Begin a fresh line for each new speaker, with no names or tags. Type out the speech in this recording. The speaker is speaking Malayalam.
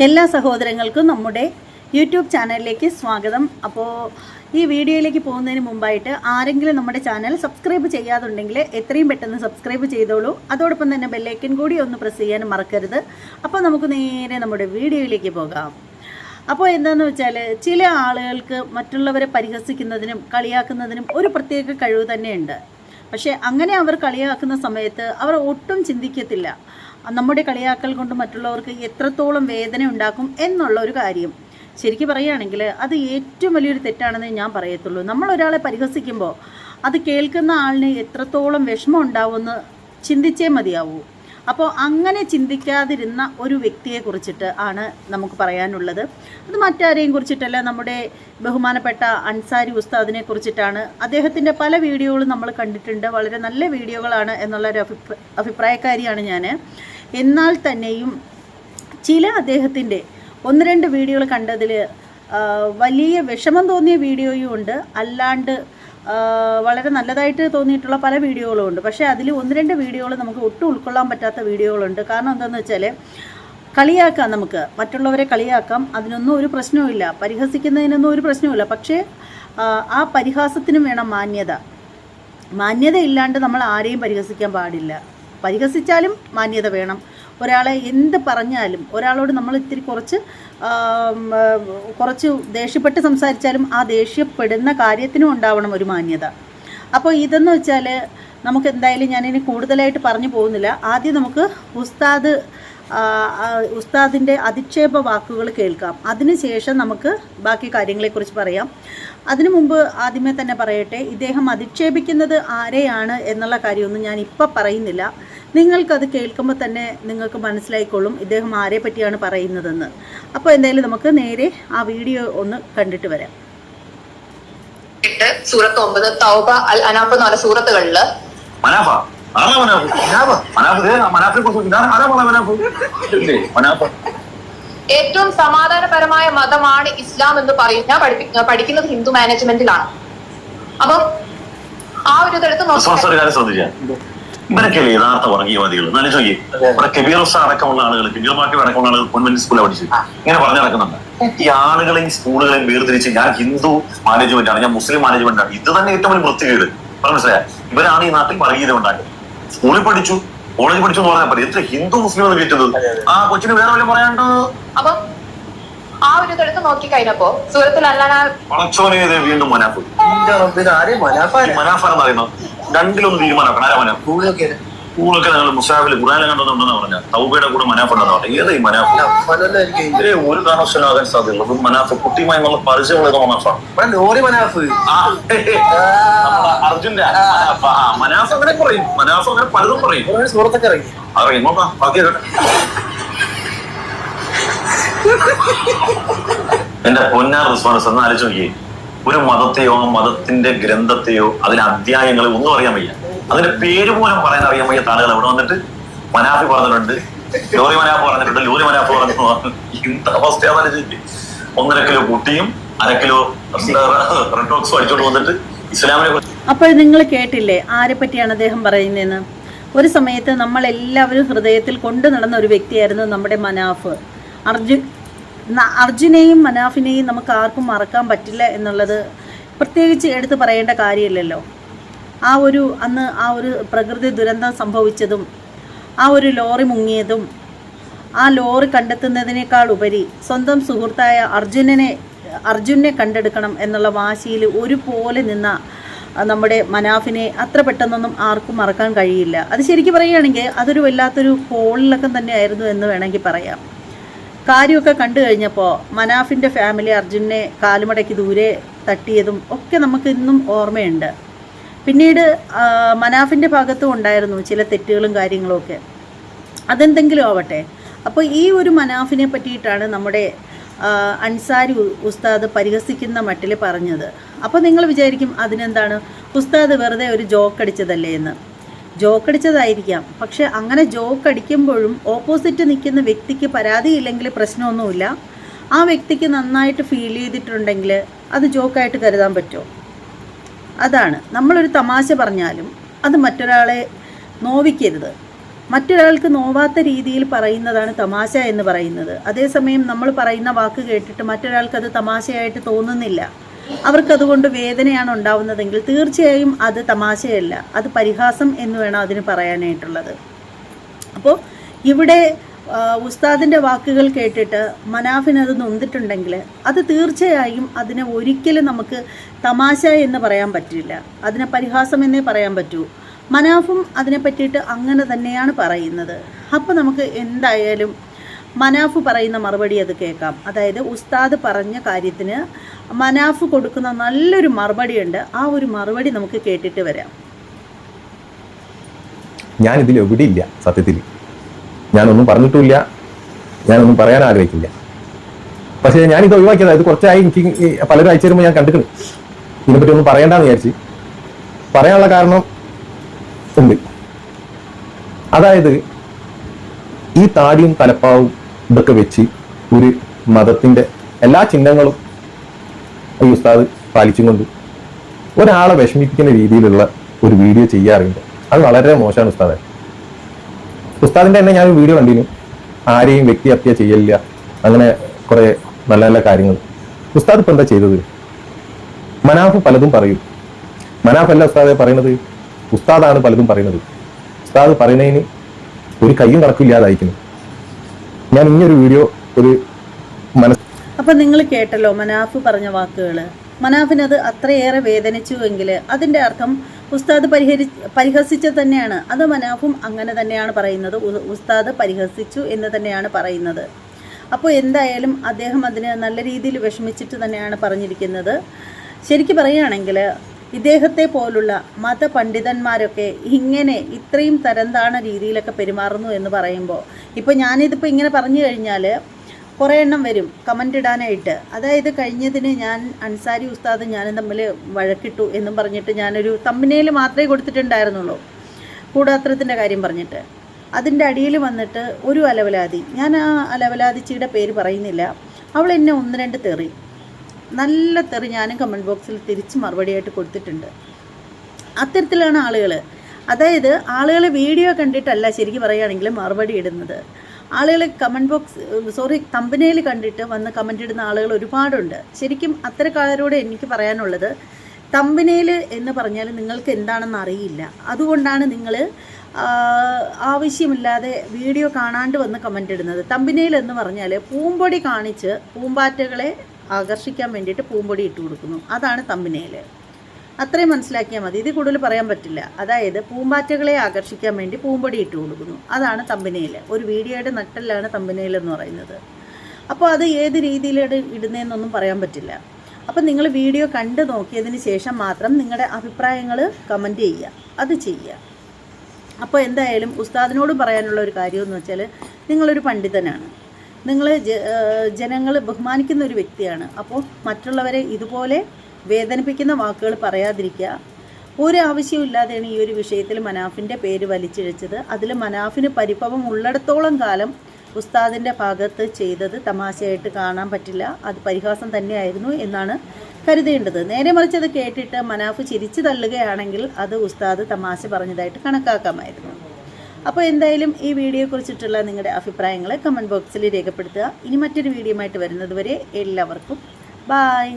എല്ലാ സഹോദരങ്ങൾക്കും നമ്മുടെ യൂട്യൂബ് ചാനലിലേക്ക് സ്വാഗതം. അപ്പോൾ ഈ വീഡിയോയിലേക്ക് പോകുന്നതിന് മുമ്പായിട്ട് ആരെങ്കിലും നമ്മുടെ ചാനൽ സബ്സ്ക്രൈബ് ചെയ്യാതുണ്ടെങ്കിൽ എത്രയും പെട്ടെന്ന് സബ്സ്ക്രൈബ് ചെയ്തോളൂ. അതോടൊപ്പം തന്നെ ബെല്ലൈക്കൻ കൂടി ഒന്ന് പ്രസ് ചെയ്യാനും മറക്കരുത്. അപ്പോൾ നമുക്ക് നേരെ നമ്മുടെ വീഡിയോയിലേക്ക് പോകാം. അപ്പോൾ എന്താണെന്ന് വെച്ചാൽ ചില ആളുകൾക്ക് മറ്റുള്ളവരെ പരിഹസിക്കുന്നതിനും കളിയാക്കുന്നതിനും ഒരു പ്രത്യേക കഴിവ് തന്നെയുണ്ട്. പക്ഷേ അങ്ങനെ അവർ കളിയാക്കുന്ന സമയത്ത് അവർ ഒട്ടും ചിന്തിക്കത്തില്ല. നമ്മുടെ കളിയാക്കൽ കൊണ്ട് മറ്റുള്ളവർക്ക് എത്രത്തോളം വേദന ഉണ്ടാക്കും എന്നുള്ള ഒരു കാര്യം. ശരിക്കും പറയുകയാണെങ്കിൽ അത് ഏറ്റവും വലിയൊരു തെറ്റാണെന്ന് ഞാൻ പറയത്തുള്ളൂ. നമ്മൾ ഒരാളെ പരിഹസിക്കുമ്പോൾ അത് കേൾക്കുന്ന ആളിന് എത്രത്തോളം വിഷമം ഉണ്ടാവുമെന്ന് ചിന്തിച്ചേ മതിയാവൂ. അപ്പോൾ അങ്ങനെ ചിന്തിക്കാതിരുന്ന ഒരു വ്യക്തിയെ കുറിച്ചിട്ട് ആണ് നമുക്ക് പറയാനുള്ളത്. അത് മറ്റാരെയും കുറിച്ചിട്ടല്ല നമ്മുടെ ബഹുമാനപ്പെട്ട അൻസാരി ഉസ്താദിനെ കുറിച്ചിട്ടാണ്. അദ്ദേഹത്തിന്റെ പല വീഡിയോകളും നമ്മൾ കണ്ടിട്ടുണ്ട്. വളരെ നല്ല വീഡിയോകളാണ് എന്നുള്ളൊരു അഭിപ്രായ അഭിപ്രായക്കാരിയാണ് ഞാൻ. എന്നാൽ തന്നെയും ചില അദ്ദേഹത്തിന്റെ ഒന്ന് രണ്ട് വീഡിയോകൾ കണ്ടതിൽ വലിയ വിഷമം തോന്നിയ വീഡിയോയും ഉണ്ട്. അല്ലാണ്ട് വളരെ നല്ലതായിട്ട് തോന്നിയിട്ടുള്ള പല വീഡിയോകളും ഉണ്ട്. പക്ഷേ അതിൽ ഒന്ന് രണ്ട് വീഡിയോകൾ നമുക്ക് ഒട്ടും ഉൾക്കൊള്ളാൻ പറ്റാത്ത വീഡിയോകളുണ്ട്. കാരണം എന്താണെന്ന് വെച്ചാൽ കളിയാക്കാം നമുക്ക്. മറ്റുള്ളവരെ കളിയാക്കാം. അതിനൊന്നും ഒരു പ്രശ്നവുമില്ല. പരിഹസിക്കുന്നതിനൊന്നും ഒരു പ്രശ്നവുമില്ല. പക്ഷേ ആ, പരിഹാസത്തിനും വേണം മാന്യത. മാന്യത ഇല്ലാണ്ട് നമ്മൾ ആരെയും പരിഹസിക്കാൻ പാടില്ല. പരിഹസിച്ചാലും മാന്യത വേണം. ഒരാളെ എന്ത് പറഞ്ഞാലും ഒരാളോട് നമ്മൾ ഇത്തിരി കുറച്ച് കുറച്ച് ദേഷ്യപ്പെട്ട് സംസാരിച്ചാലും ആ ദേഷ്യപ്പെടുന്ന കാര്യത്തിനും ഉണ്ടാവണം ഒരു മാന്യത. അപ്പോൾ ഇതെന്ന് വെച്ചാൽ നമുക്ക് എന്തായാലും ഞാനിനി കൂടുതലായിട്ട് പറഞ്ഞു പോകുന്നില്ല. ആദ്യം നമുക്ക് ഉസ്താദ് ഉസ്താദിന്റെ അധിക്ഷേപ വാക്കുകൾ കേൾക്കാം. അതിനുശേഷം നമുക്ക് ബാക്കി കാര്യങ്ങളെക്കുറിച്ച് പറയാം. അതിനു മുമ്പ് ആദ്യമേ തന്നെ പറയട്ടെ ഇദ്ദേഹം അധിക്ഷേപിക്കുന്നത് ആരെയാണ് എന്നുള്ള കാര്യമൊന്നും ഞാൻ ഇപ്പം പറയുന്നില്ല. നിങ്ങൾക്കത് കേൾക്കുമ്പോൾ തന്നെ നിങ്ങൾക്ക് മനസ്സിലായിക്കൊള്ളും ഇദ്ദേഹം ആരെ പറ്റിയാണ് പറയുന്നതെന്ന്. അപ്പോൾ എന്തായാലും നമുക്ക് നേരെ ആ വീഡിയോ ഒന്ന് കണ്ടിട്ട് വരാം.
എട്ട് സൂറത്ത് ഒമ്പത് തൗബ അൽ അനാഫ് എന്ന് പറഞ്ഞ
സൂറത്തുകളിൽ.
ഏറ്റവും സമാധാനപരമായ മതമാണ് ഇസ്ലാം എന്ന് പറയും. ഞാൻ പഠിക്കുന്നത് ഹിന്ദു മാനേജ്മെന്റിലാണ്. അപ്പം ആ ഒരു ഇതെടുത്ത് നോക്കി
ഇവരൊക്കെയല്ലേ യഥാർത്ഥ വർഗീയവാദികൾ എന്നാലും ചോദിക്കും ഇവിടെ കബീർ അടക്കമുള്ള ആളുകൾ കബീർ മാക്കി അടക്കമുള്ള ആളുകൾ കോൺവെന്റ് സ്കൂളിൽ പഠിച്ചു ഇങ്ങനെ പറഞ്ഞു നടക്കുന്നുണ്ട്. ഈ ആളുകളെയും സ്കൂളുകളെയും വേർതിരിച്ച് ഞാൻ ഹിന്ദു മാനേജ്മെന്റ് ആണ് ഞാൻ മുസ്ലിം മാനേജ്മെന്റ് ആണ്. ഇത് തന്നെ ഏറ്റവും വലിയ വൃത്തികേട്. പറഞ്ഞു മനസ്സിലായ? ഇവരാണ് ഈ നാട്ടിൽ വർഗീയത ഉണ്ടാക്കുന്നത് സ്കൂളിൽ പഠിച്ചു കോളേജ് പഠിച്ചു എന്ന് പറഞ്ഞാൽ പറയും എത്ര ഹിന്ദു മുസ്ലിം എന്ന് കേട്ടത് ആ കൊച്ചിന് വേറെ വല്ല പറയാണ്ട്
അപ്പം ആ ഒരു ഇതെടുത്ത് നോക്കി കഴിഞ്ഞപ്പോ സൂറത്തിൽ
ഇത് വീണ്ടും മനാഫ്. മനാഫ എന്ന് പറയുന്നത് രണ്ടിലൊന്ന് തീരുമാനമാക്കണം ആരാ മനാഫ് സ്കൂളൊക്കെ ഞങ്ങൾ മുസാഫിൽ ഖുറാനെ കണ്ടെന്നുണ്ടെന്ന് പറഞ്ഞ. തൗബയുടെ കൂടെ മനാഫുണ്ടെന്ന് പറഞ്ഞു. ഏതായി മനാഫ്?
എനിക്ക്
ഒരു കാരണവശാലും ആകാൻ സാധ്യതയുള്ളൂ. ഇത് മനാഫ് കുട്ടിയുമായി നമ്മൾ പരിചയമുള്ള മനാഫാണ്
ലോറി മനാഫ്.
അർജുന്റെ മനാഫ്. അങ്ങനെ പറയും. മനാഫ് അങ്ങനെ പലതും പറയും.
സുഹൃത്തൊക്കെ ഇറങ്ങി.
അറിയും നോക്കാം. ബാക്കി എന്റെ പൊന്നാർ റെസ്പോൺസ് ഒന്ന് ആലോചിച്ച് നോക്കിയേ. ഒരു മതത്തെയോ മതത്തിന്റെ ഗ്രന്ഥത്തെയോ അതിലെ അധ്യായങ്ങളെ ഒന്നും അറിയാൻ വയ്യ. അതിന്റെ പേര് പോലും പറയാൻ അറിയാൻ വയ്യ താളുകൾ അവിടെ വന്നിട്ട് മനാഫി പറഞ്ഞിട്ടുണ്ട് ലോറി മനാഫ് പറഞ്ഞിട്ടുണ്ട് ലോറി മനാഫ് പറഞ്ഞിട്ടുണ്ട്. എന്ത് അവസ്ഥയാണ് ആലോചിച്ച് ഒന്നര കിലോ കുട്ടിയും അര കിലോ റെഡോക്സും അടിച്ചോണ്ട് വന്നിട്ട് ഇസ്ലാമിനെ
അപ്പോൾ നിങ്ങൾ കേട്ടില്ലേ ആരെ പറ്റിയാണ് അദ്ദേഹം പറയുന്നതെന്ന്? ഒരു സമയത്ത് നമ്മളെല്ലാവരും ഹൃദയത്തിൽ കൊണ്ടു നടന്ന ഒരു വ്യക്തിയായിരുന്നു നമ്മുടെ മനാഫ്. അർജുൻ അർജുനെയും മനാഫിനെയും നമുക്ക് ആർക്കും മറക്കാൻ പറ്റില്ല എന്നുള്ളത് പ്രത്യേകിച്ച് എടുത്തു പറയേണ്ട കാര്യമില്ലല്ലോ. ആ ഒരു അന്ന് ആ ഒരു പ്രകൃതി ദുരന്തം സംഭവിച്ചതും ആ ഒരു ലോറി മുങ്ങിയതും ആ ലോറി കണ്ടെത്തുന്നതിനേക്കാൾ ഉപരി സ്വന്തം സുഹൃത്തായ അർജുനനെ അർജുനെ കണ്ടെടുക്കണം എന്നുള്ള വാശിയിൽ ഒരുപോലെ നിന്ന നമ്മുടെ മനാഫിനെ അത്ര പെട്ടെന്നൊന്നും ആർക്കും മറക്കാൻ കഴിയില്ല. അത് ശരിക്കും പറയുകയാണെങ്കിൽ അതൊരു വല്ലാത്തൊരു ഹോളിലൊക്കെ തന്നെയായിരുന്നു എന്ന് വേണമെങ്കിൽ പറയാം. കാര്യമൊക്കെ കണ്ടു കഴിഞ്ഞപ്പോൾ മനാഫിന്റെ ഫാമിലി അർജുനെ കാലുമടക്കി ദൂരെ തട്ടിയതും ഒക്കെ നമുക്ക് ഇന്നും ഓർമ്മയുണ്ട്. പിന്നീട് മനാഫിന്റെ ഭാഗത്തും ഉണ്ടായിരുന്നു ചില തെറ്റുകളും കാര്യങ്ങളുമൊക്കെ അതെന്തെങ്കിലും ആവട്ടെ. അപ്പോൾ ഈ ഒരു മനാഫിനെ പറ്റിയിട്ടാണ് നമ്മുടെ അൻസാരി ഉസ്താദ് പരിഹസിക്കുന്ന മട്ടിൽ പറഞ്ഞത്. അപ്പോൾ നിങ്ങൾ വിചാരിക്കും അതിനെന്താണ്? ഉസ്താദ് വെറുതെ ഒരു ജോക്ക് അടിച്ചതല്ലേ എന്ന്. ജോക്ക് അടിച്ചതായിരിക്കാം. പക്ഷെ അങ്ങനെ ജോക്ക് അടിക്കുമ്പോഴും ഓപ്പോസിറ്റ് നിൽക്കുന്ന വ്യക്തിക്ക് പരാതിയില്ലെങ്കിൽ പ്രശ്നമൊന്നുമില്ല. ആ വ്യക്തിക്ക് നന്നായിട്ട് ഫീൽ ചെയ്തിട്ടുണ്ടെങ്കിൽ അത് ജോക്കായിട്ട് കരുതാൻ പറ്റുമോ? അതാണ്. നമ്മളൊരു തമാശ പറഞ്ഞാലും അത് മറ്റൊരാളെ നോവിക്കരുത്. മറ്റൊരാൾക്ക് നോവാത്ത രീതിയിൽ പറയുന്നതാണ് തമാശ എന്ന് പറയുന്നത്. അതേസമയം നമ്മൾ പറയുന്ന വാക്ക് കേട്ടിട്ട് മറ്റൊരാൾക്ക് അത് തമാശയായിട്ട് തോന്നുന്നില്ല. അവർക്കതുകൊണ്ട് വേദനയാണ് ഉണ്ടാവുന്നതെങ്കിൽ തീർച്ചയായും അത് തമാശയല്ല. അത് പരിഹാസം എന്ന് വേണം അതിന് പറയാനായിട്ടുള്ളത്. അപ്പോൾ ഇവിടെ ഉസ്താദിന്റെ വാക്കുകൾ കേട്ടിട്ട് മനാഫിന് അത് നൊന്തിട്ടുണ്ടെങ്കിൽ അത് തീർച്ചയായും അതിനെ ഒരിക്കലും നമുക്ക് തമാശ എന്ന് പറയാൻ പറ്റില്ല. അതിനെ പരിഹാസം എന്നേ പറയാൻ പറ്റൂ. മനാഫും അതിനെ പറ്റിയിട്ട് അങ്ങനെ തന്നെയാണ് പറയുന്നത്. അപ്പോൾ നമുക്ക് എന്തായാലും മനാഫ് പറയുന്ന മറുപടി അത് കേൾക്കാം. അതായത് ഉസ്താദ് പറഞ്ഞ കാര്യത്തിന് മനാഫ് കൊടുക്കുന്ന നല്ലൊരു മറുപടി ഉണ്ട്. ആ ഒരു മറുപടി നമുക്ക് കേട്ടിട്ട് വരാം.
ഞാൻ ഇതിൽ എവിടെ ഇല്ല സത്യത്തിൽ. ഞാനൊന്നും പറഞ്ഞിട്ടില്ല ഞാനൊന്നും പറയാൻ ആഗ്രഹിക്കില്ല. പക്ഷേ ഞാനിത് ഒഴിവാക്കിയത്. ഇത് കുറച്ചായി എനിക്ക് പലരും അയച്ചു തരുമ്പോൾ ഞാൻ കണ്ടിട്ടുണ്ട്. ഇതിനെപ്പറ്റി ഒന്നും പറയണ്ടെന്ന് വിചാരിച്ച്. പറയാനുള്ള കാരണം ഉണ്ട്. അതായത് ഈ താടിയും തലപ്പാവും ഇതൊക്കെ വെച്ച് ഒരു മതത്തിന്റെ എല്ലാ ചിഹ്നങ്ങളും ഈ ഉസ്താദ് പാലിച്ചും കൊണ്ട് ഒരാളെ വിഷമിപ്പിക്കുന്ന രീതിയിലുള്ള ഒരു വീഡിയോ ചെയ്യാറുണ്ട്. അത് വളരെ മോശമാണ് ഉസ്താദെ. ഉസ്താദിന്റെ തന്നെ ഞാൻ വീഡിയോ കണ്ടിരുന്നു. ആരെയും വ്യക്തിഹത്യ ചെയ്യില്ല അങ്ങനെ കുറെ നല്ല നല്ല കാര്യങ്ങൾ. ഉസ്താദ് ഇപ്പം എന്താ ചെയ്തത്? മനാഫ് പലതും പറയും. മനാഫ് അല്ല ഉസ്താദെ പറയുന്നത് ഉസ്താദാണ് പലതും പറയുന്നത്. ഉസ്താദ് പറയുന്നതിന് ഒരു കയ്യും കണക്കില്ലാതായിരിക്കുന്നു ഞാൻ ഇങ്ങനൊരു വീഡിയോ ഒരു മനസ്സ്
അപ്പം നിങ്ങൾ കേട്ടല്ലോ മനാഫ് പറഞ്ഞ വാക്കുകൾ മനാഫിനത് അത്രയേറെ വേദനിച്ചുവെങ്കിൽ അതിന്റെ അർത്ഥം ഉസ്താദ് പരിഹരി പരിഹസിച്ചത് തന്നെയാണ്. അത് മനാഫും അങ്ങനെ തന്നെയാണ് പറയുന്നത്. ഉസ്താദ് പരിഹസിച്ചു എന്ന് തന്നെയാണ് പറയുന്നത്. അപ്പോൾ എന്തായാലും അദ്ദേഹം അതിന് നല്ല രീതിയിൽ വിഷമിച്ചിട്ട് തന്നെയാണ് പറഞ്ഞിരിക്കുന്നത്. ശരിക്കും പറയുകയാണെങ്കിൽ ഇദ്ദേഹത്തെ പോലുള്ള മതപണ്ഡിതന്മാരൊക്കെ ഇങ്ങനെ ഇത്രയും തരംതാണ രീതിയിലൊക്കെ പെരുമാറുന്നു എന്ന് പറയുമ്പോൾ ഇപ്പോൾ ഞാനിതിപ്പോൾ ഇങ്ങനെ പറഞ്ഞു കഴിഞ്ഞാൽ കുറേ എണ്ണം വരും കമന്റ് ഇടാനായിട്ട്. അതായത് കഴിഞ്ഞതിന് ഞാൻ അൻസാരി ഉസ്താദ് ഞാനും തമ്മിൽ വഴക്കിട്ടു എന്നും പറഞ്ഞിട്ട് ഞാനൊരു തമ്മിനേൽ മാത്രമേ കൊടുത്തിട്ടുണ്ടായിരുന്നുള്ളൂ. കൂടാത്രത്തിന്റെ കാര്യം പറഞ്ഞിട്ട്. അതിന്റെ അടിയിൽ വന്നിട്ട് ഒരു അലവലാതി. ഞാൻ ആ അലവലാതിച്ചിയുടെ പേര് പറയുന്നില്ല. അവൾ എന്നെ ഒന്ന് രണ്ട് തെറി. നല്ല തെറി ഞാനും കമന്റ് ബോക്സിൽ തിരിച്ച് മറുപടിയായിട്ട് കൊടുത്തിട്ടുണ്ട്. അത്തരത്തിലാണ് ആളുകൾ അതായത് ആളുകൾ വീഡിയോ കണ്ടിട്ടല്ല ശരിക്കും പറയുകയാണെങ്കിൽ മറുപടി ഇടുന്നത്. ആളുകൾ കമന്റ് ബോക്സ് സോറി തമ്പനയിൽ കണ്ടിട്ട് വന്ന് കമന്റ് ഇടുന്ന ആളുകൾ ഒരുപാടുണ്ട്. ശരിക്കും അത്തരക്കാരോട് എനിക്ക് പറയാനുള്ളത് തമ്പനയിൽ എന്ന് പറഞ്ഞാൽ നിങ്ങൾക്ക് എന്താണെന്ന് അറിയില്ല. അതുകൊണ്ടാണ് നിങ്ങൾ ആവശ്യമില്ലാതെ വീഡിയോ കാണാണ്ട് വന്ന് കമന്റ് ഇടുന്നത്. തമ്പനയിൽ എന്ന് പറഞ്ഞാൽ പൂമ്പൊടി കാണിച്ച് പൂമ്പാറ്റകളെ ആകർഷിക്കാൻ വേണ്ടിയിട്ട് പൂമ്പൊടി ഇട്ട് കൊടുക്കുന്നു. അതാണ് തമ്പനയിൽ അത്രയും മനസ്സിലാക്കിയാൽ മതി. ഇത് കൂടുതൽ പറയാൻ പറ്റില്ല. അതായത് പൂമ്പാറ്റകളെ ആകർഷിക്കാൻ വേണ്ടി പൂമ്പൊടി ഇട്ട് കൊടുക്കുന്നു. അതാണ് തമ്പിനേൽ ഒരു വീഡിയോയുടെ നട്ടല്ലാണ് തമ്പിനേൽ എന്ന് പറയുന്നത്. അപ്പോൾ അത് ഏത് രീതിയിലാണ് ഇടുന്നതെന്നൊന്നും പറയാൻ പറ്റില്ല. അപ്പം നിങ്ങൾ വീഡിയോ കണ്ടു നോക്കിയതിന് ശേഷം മാത്രം നിങ്ങളുടെ അഭിപ്രായങ്ങൾ കമന്റ് ചെയ്യുക. അത് ചെയ്യുക. അപ്പോൾ എന്തായാലും ഉസ്താദിനോട് പറയാനുള്ള ഒരു കാര്യം എന്ന് വെച്ചാൽ നിങ്ങളൊരു പണ്ഡിതനാണ്. നിങ്ങൾ ജനങ്ങൾ ബഹുമാനിക്കുന്ന ഒരു വ്യക്തിയാണ്. അപ്പോൾ മറ്റുള്ളവരെ ഇതുപോലെ വേദനിപ്പിക്കുന്ന വാക്കുകൾ പറയാതിരിക്കുക. ഒരു ആവശ്യമില്ലാതെയാണ് ഈ ഒരു വിഷയത്തിൽ മനാഫിന്റെ പേര് വലിച്ചിഴച്ചത്. അതിൽ മനാഫിന് പരിഭവം ഉള്ളിടത്തോളം കാലം ഉസ്താദിന്റെ ഭാഗത്ത് ചെയ്തത് തമാശയായിട്ട് കാണാൻ പറ്റില്ല. അത് പരിഹാസം തന്നെയായിരുന്നു എന്നാണ് കരുതേണ്ടത്. നേരെ മറിച്ച് അത് കേട്ടിട്ട് മനാഫ് ചിരിച്ചു തള്ളുകയാണെങ്കിൽ അത് ഉസ്താദ് തമാശ പറഞ്ഞതായിട്ട് കണക്കാക്കാമായിരുന്നു. അപ്പോൾ എന്തായാലും ഈ വീഡിയോയെക്കുറിച്ചിട്ടുള്ള നിങ്ങളുടെ അഭിപ്രായങ്ങൾ കമന്റ് ബോക്സിൽ രേഖപ്പെടുത്തുക. ഇനി മറ്റൊരു വീഡിയോ ആയിട്ട് വരുന്നതുവരെ എല്ലാവർക്കും ബായ്